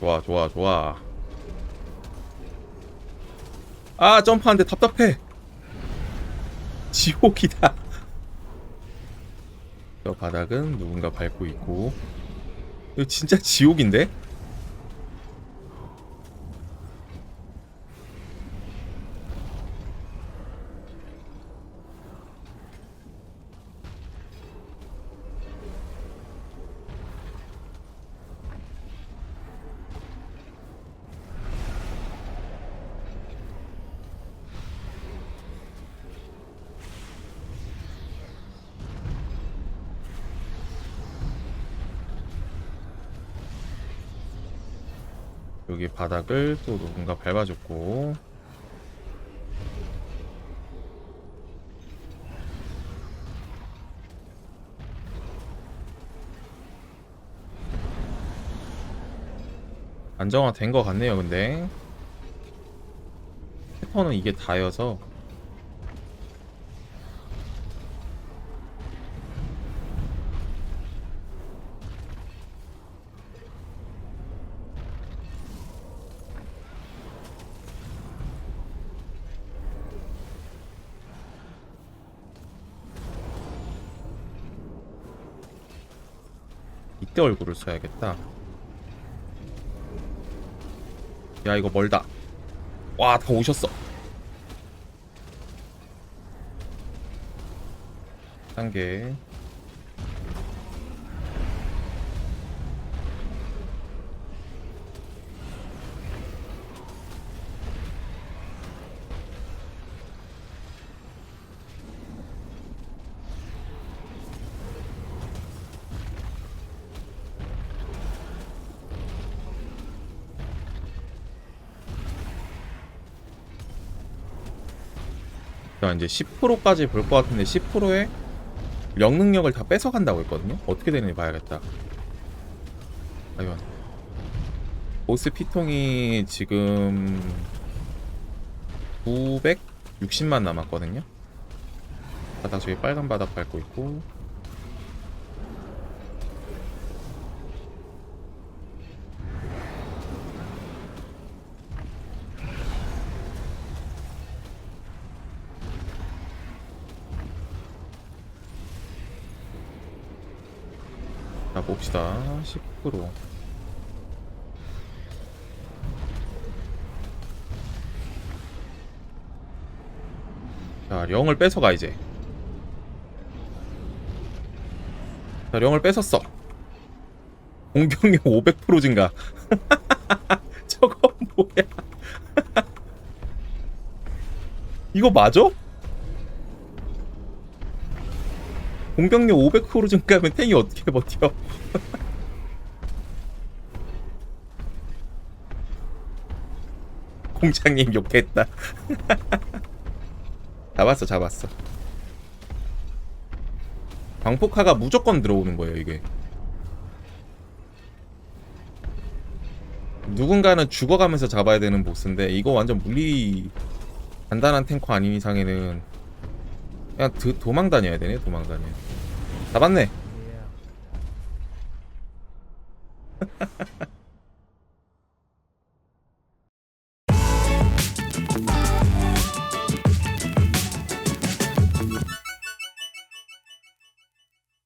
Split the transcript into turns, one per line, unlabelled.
좋아 좋아 좋아. 아 점프하는데 답답해. 지옥이다. 저 바닥은 누군가 밟고 있고. 이거 진짜 지옥인데? 여기 바닥을 또 누군가 밟아줬고. 안정화 된 것 같네요 근데. 패턴은 이게 다여서 이때 얼굴을 써야겠다. 야 이거 멀다. 와 다 오셨어. 단계 자 이제 10%까지 볼 것 같은데 10%에 령 능력을 다 뺏어간다고 했거든요? 어떻게 되는지 봐야겠다. 아이고 보스 피통이 지금 960만 남았거든요? 바닥 저기 빨간 바닥 밟고 있고 봅시다. 10%자 령을 뺏어가 이제. 자 령을 뺏었어. 공격력 500% 증가. 저거 뭐야? 이거 맞아? 공격력 500% 증가하면 탱이 어떻게 버텨? 공장님 욕했다. 잡았어, 잡았어. 광폭화가 무조건 들어오는 거예요, 이게. 누군가는 죽어가면서 잡아야 되는 보스인데 이거 완전 물리 간단한 탱커 아닌 이상에는 그냥 드, 도망 다녀야 되네, 도망 다녀. 잡았네.